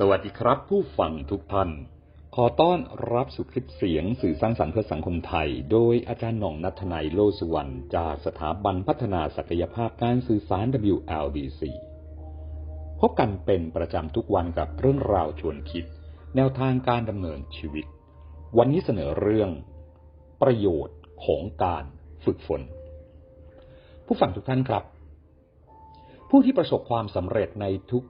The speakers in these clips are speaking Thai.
สวัสดีครับ ผู้ฟังทุกท่าน ขอต้อนรับสู่คลิปเสียงสื่อสร้างสรรค์เพื่อสังคมไทย โดยอาจารย์หน่องนัทนายโลสุวรรณจากสถาบันพัฒนาศักยภาพการสื่อสาร WLDC พบกันเป็นประจำทุกวันกับเรื่องราวชวนคิด แนวทางการดำเนินชีวิต วันนี้เสนอเรื่อง ประโยชน์ของการฝึกฝน ผู้ฟังทุกท่านครับ ผู้ที่ประสบความสำเร็จในทุก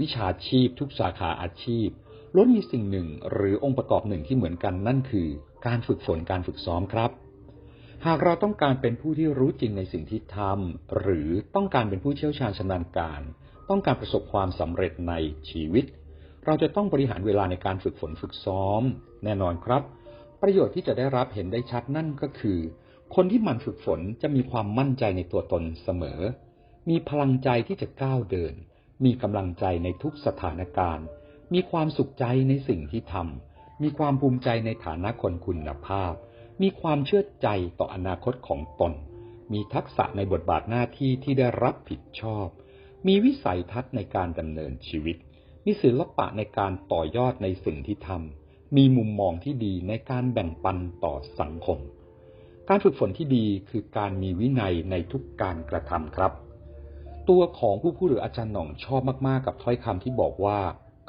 วิชาชีพทุกสาขาอาชีพล้วนมีสิ่งหนึ่งหรือองค์ประกอบหนึ่งที่เหมือนกันนั่นคือ การฝึกฝนการฝึกซ้อมครับ หากเราต้องการเป็นผู้ที่รู้จริงในสิ่งที่ทำหรือต้องการเป็นผู้เชี่ยวชาญชำนาญการ ต้องการประสบความสำเร็จในชีวิต เราจะต้องบริหารเวลาในการฝึกฝนฝึกซ้อม แน่นอนครับ ประโยชน์ที่จะได้รับเห็นได้ชัดนั่นก็คือ คนที่หมันฝึกฝนจะมีความมั่นใจในตัวตนเสมอ มีพลังใจที่จะก้าวเดิน มีกำลังใจในทุกสถานการณ์ มีความสุขใจในสิ่งที่ทำ มีความภูมิใจในฐานะคนคุณภาพ มีความเชื่อใจต่ออนาคตของตน มีทักษะในบทบาทหน้าที่ที่ได้รับผิดชอบ มีวิสัยทัศน์ในการดำเนินชีวิต มีศิลปะในการต่อยอดในสิ่งที่ทำ มีมุมมองที่ดีในการแบ่งปันต่อสังคม การฝึกฝนที่ดีคือการมีวินัยในทุกการกระทำครับ ตัวของผู้พูดหรืออาจารย์หน่องชอบมากๆ กับถ้อยคำที่บอกว่า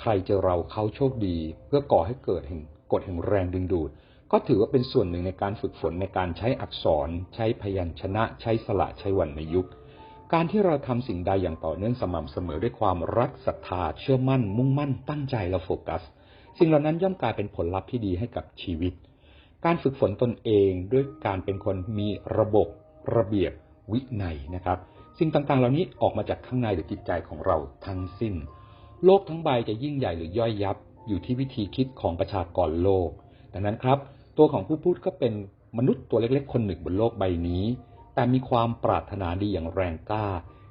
ใครเจอเราเขาโชคดี เพื่อก่อให้เกิดแห่งกฎแห่งแรงดึงดูด ก็ถือว่าเป็นส่วนหนึ่งในการฝึกฝนในการใช้อักษร ใช้พยัญชนะ ใช้สระใช้วรรณยุกต์การที่เราทำสิ่งใดอย่างต่อเนื่องสม่ำเสมอด้วยความรักศรัทธาเชื่อมั่น มุ่งมั่น ตั้งใจและโฟกัส สิ่งเหล่านั้นย่อมกลายเป็นผลลัพธ์ที่ดีให้กับชีวิต การฝึกฝนตนเองด้วยการเป็นคนมีระบบระเบียบวินัยนะครับ สิ่งต่างๆ เหล่านี้ออกมาจากข้างในหรือจิตใจของเราทั้งสิ้น โลกทั้งใบจะยิ่งใหญ่หรือย่อยยับ อยู่ที่วิธีคิดของประชากรโลก ดังนั้นครับ ตัวของผู้พูดก็เป็นมนุษย์ตัวเล็กๆ คนหนึ่งบนโลกใบนี้ แต่มีความปรารถนาดีอย่างแรงกล้า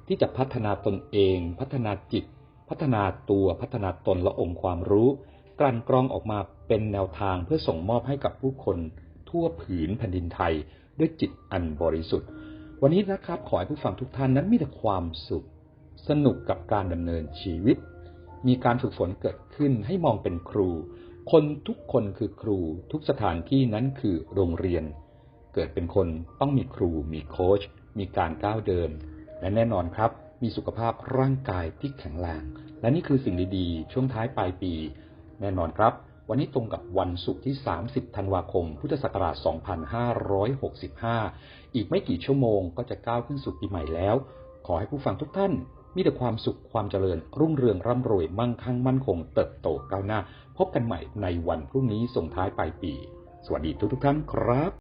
ที่จะพัฒนาตนเอง พัฒนาจิต พัฒนาตัวพัฒนาตนและองค์ความรู้ กลั่นกรองออกมาเป็นแนวทางเพื่อส่งมอบให้กับผู้คน ทั่วผืนแผ่นดินไทยด้วยจิตอันบริสุทธิ์ วันนี้นะครับขอให้ผู้ฟังทุกท่านนั้นมีแต่ความสุข สนุกกับการดำเนินชีวิต มีการฝึกฝนเกิดขึ้นให้มองเป็นครู คนทุกคนคือครู ทุกสถานที่นั้นคือโรงเรียน เกิดเป็นคนต้องมีครู มีโค้ชมีการก้าวเดิน และแน่นอนครับ มีสุขภาพร่างกายที่แข็งแรงและนี่คือสิ่งดีๆ ช่วงท้ายปลายปี แน่นอนครับ วันนี้ตรงกับวันศุกร์ที่ 30 ธันวาคม พุทธศักราช 2565 อีกไม่กี่ชั่วโมงก็จะก้าวขึ้นสู่ปีใหม่แล้ว ขอให้ผู้ฟังทุกท่านมีแต่ความสุขความเจริญ รุ่งเรืองร่ำรวยมั่งคั่งมั่นคง เติบโตก้าวหน้า พบกันใหม่ในวันพรุ่งนี้ส่งท้ายปลายปี สวัสดีทุกทุกท่านครับ